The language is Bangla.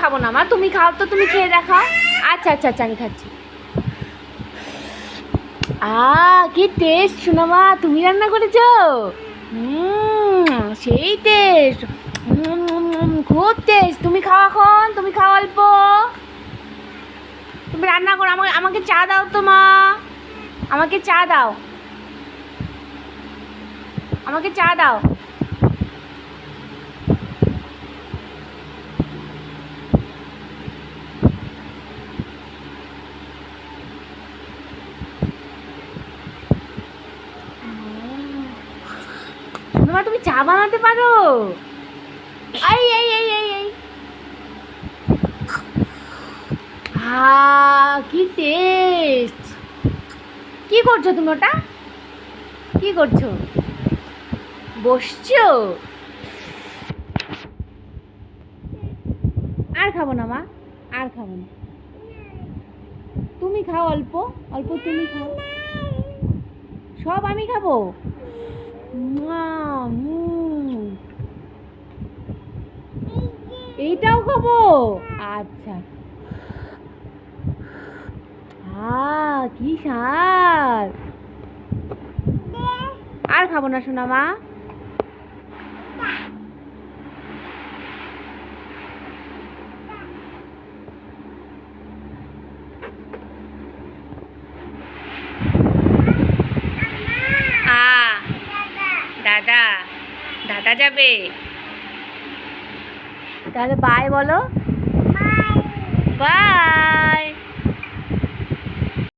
খাব না, মা। তুমি খাও তো, তুমি খেয়ে দেখাও আচ্ছা আচ্ছা আচ্ছা আমি খাচ্ছি। আ কি টেস্ট শোনা মা তুমি রান্না করেছ? সেই টেস্ট খুব টেস্ট তুমি খাও এখন, তুমি খাও অল্প। তুমি রান্না করো, আমাকে আমাকে চা দাও তো, মা। আমাকে চা দাও। আমাকে চা দাও। তুমি চা বানাতে পারো? এই এই এই এই এই হা কি টেস্ট কি করছ তুমি ওটা? কি করছ? বসছো? আর খাব না মা, আর খাব না। তুমি খাও অল্প অল্প তুমি খাও। সব আমি খাব। এইটাও খাব? আচ্ছা। কি সার আর খাব না শোনা মা যাবে। তাহলে বাই বলো।